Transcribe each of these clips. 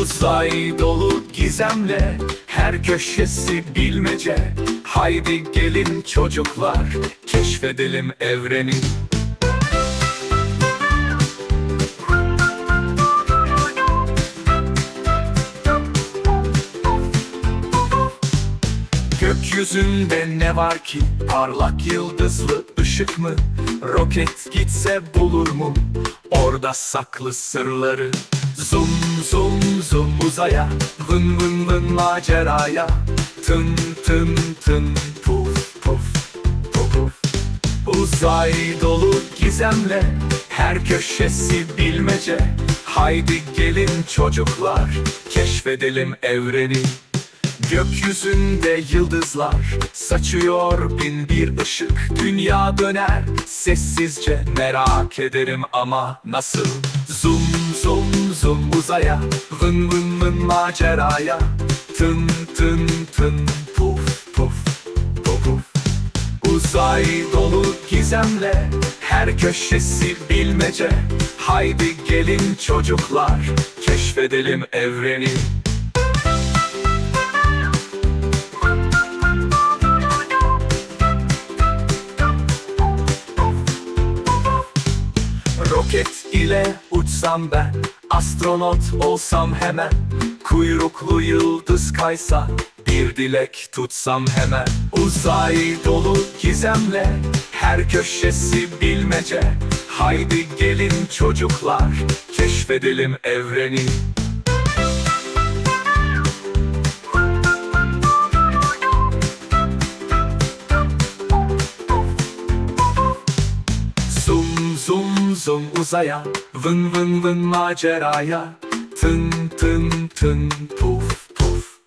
Uzay dolu gizemle her köşesi bilmece Haydi gelin çocuklar keşfedelim evreni Gökyüzünde ne var ki parlak yıldızlı ışık mı? Roket gitse bulur mu orada saklı sırları? Zum zum zum uzaya vın vın vın maceraya. Tın tın tın puf puf puf puf. Uzay dolu gizemle her köşesi bilmece. Haydi gelin çocuklar keşfedelim evreni. Gökyüzünde yıldızlar saçıyor bin bir ışık. Dünya döner sessizce merak ederim ama nasıl? Zum uzaya vın vın vın maceraya. Tın tın tın puf puf puf puf. Uzay dolu gizemle her köşesi bilmece. Haydi gelin çocuklar keşfedelim evreni. Roket ile uçsam ben Astronot olsam hemen Kuyruklu yıldız kaysa Bir dilek tutsam hemen. Uzay dolu gizemle Her köşesi bilmece. Haydi gelin çocuklar Keşfedelim evreni. Zum zum zum uzaya Vın vın vın maceraya. Tın tın tın puf puf.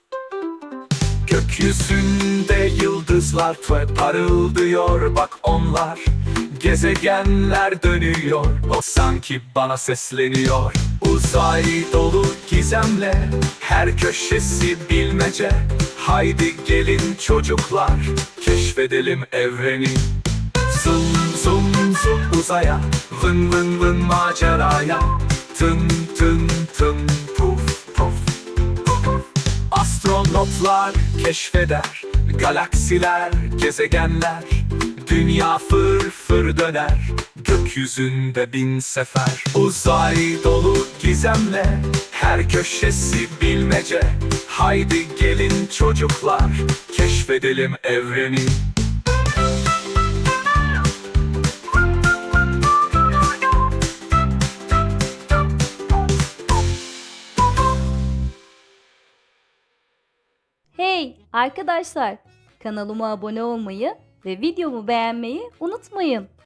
Gökyüzünde yıldızlar parıldıyor. Bak onlar Gezegenler dönüyor. O sanki bana sesleniyor. Uzay dolu gizemle her köşesi bilmece. Haydi gelin çocuklar keşfedelim evreni. Zum zum uzaya Vın vın vın maceraya. Tın tın tın puf puf. Astronotlar keşfeder Galaksiler, gezegenler. Dünya fır fır döner Gökyüzünde bin sefer. Uzay dolu gizemle Her köşesi bilmece. Haydi gelin çocuklar Keşfedelim evreni Hey arkadaşlar kanalıma abone olmayı ve videomu beğenmeyi unutmayın.